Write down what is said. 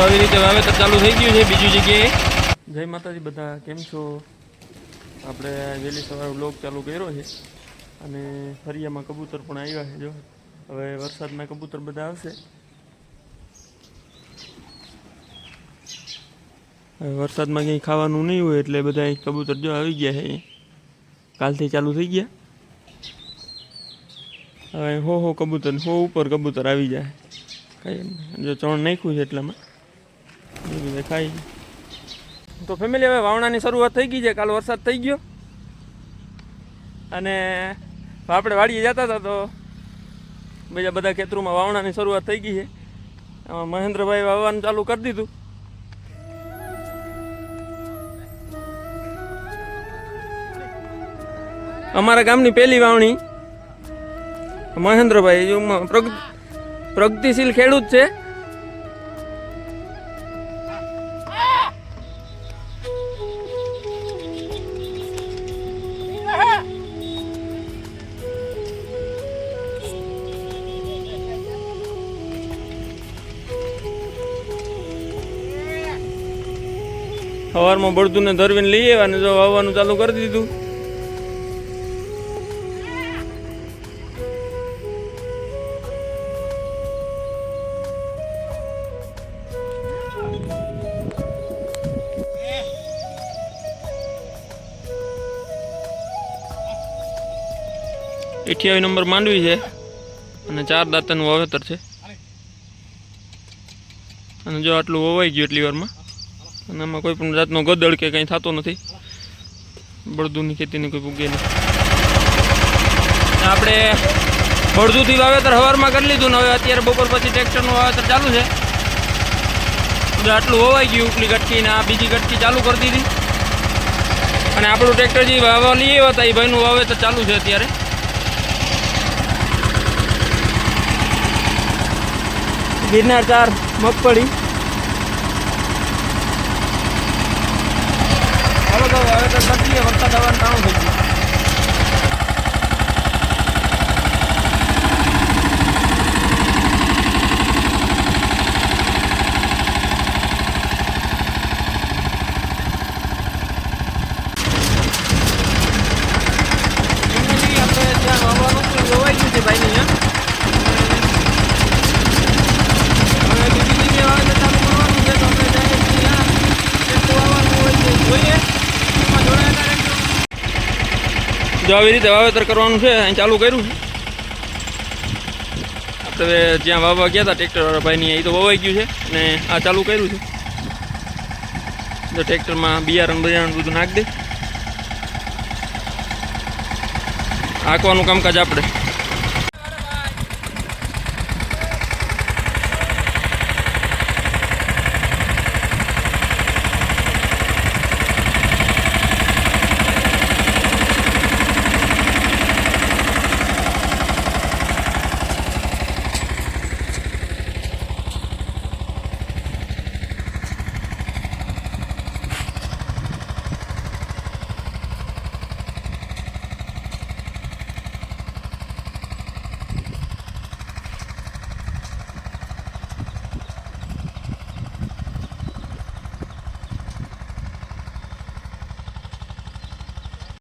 આવી રીતે વાવેતર ચાલુ થઈ ગયું છે બીજી જગ્યાએ. જય માતાજી બધા, કેમ છો? આપણે વહેલી સવારે બ્લોગ ચાલુ કર્યો છે અને ફરિયામાં કબૂતર પણ આવ્યા છે, જો. હવે વરસાદના કબૂતર બધા આવશે. વરસાદમાં કંઈ ખાવાનું નહીં હોય એટલે બધા કબૂતર જો આવી ગયા છે કાલથી ચાલુ થઈ ગયા. હવે હો હો કબૂતર હો ઉપર કબૂતર આવી જાય. કંઈ. જો ચણ નાખ્યું છે એટલામાં. બધા તો ફેમિલી હવે વાવણાની શરૂઆત થઈ ગઈ છે. કાલ વરસાદ થઈ ગયો. અને આપણે વાડીએ જતા હતા તો બીજા બધા ખેતરોમાં વાવણાની શરૂઆત થઈ ગઈ છે. આમાં મહેન્દ્રભાઈ વાવવાનું ચાલુ કરી દીધું. અમારા ગામની પહેલી વાવણી મહેન્દ્રભાઈ. પ્રગતિશીલ ખેડૂત છે. સવારમાં બળદું ને ધરવીને લઈ આવ્યા ને જો વાવવાનું ચાલુ કરી દીધું. અઠ્યાવીસ નંબર માંડવી છે અને ચાર દાંતનું વાવેતર છે. અને જો આટલું વવાઈ ગયું એટલી વારમાં અને આમાં કોઈ પણ જાતનો ગદળ કે કંઈ થતો નથી. બળદુની ખેતીની કોઈ પૂગે નહીં. આપણે બળદુથી વાવેતર સવારમાં કરી લીધું ને હવે અત્યારે બપોર પછી ટ્રેક્ટરનું વાવેતર ચાલુ છે. આટલું હોવાઈ ગયું, ઉપલી ગટકી ને આ બીજી ગટકી ચાલુ કરી દીધી. અને આપણું ટ્રેક્ટર જે વાવવા લઈએ હતા, એ ભાઈનું વાવેતર ચાલુ છે અત્યારે. ગિરનાર ચાર મગફળી. ચાલો નથી વરસાદ આવવાનું કામ થઈ ગયું આપણે ત્યાં વાવવાનું હતું, એ વવાઈ ગયું છે ભાઈની અહીંયા હવે બીજી જગ્યાએ વાવેતર ચાલુ કરવાનું છે તો આપણે જઈએ છીએ ત્યાં. કેટલું વાવવાનું હોય તે જોઈએ. એમાં જોડાયેલા રહેજો. જો આવી રીતે વાવેતર કરવાનું છે, અહીં ચાલુ કર્યું છે. આપણે જ્યાં વાવવા ગયા હતા ટ્રેક્ટર વાળા ભાઈની એ તો વવાઈ ગયું છે અને આ ચાલુ કર્યું છે. જો ટ્રેક્ટરમાં બિયારણ બિયારણ બધું નાખી દે. હાંકવાનું કામકાજ આપણે.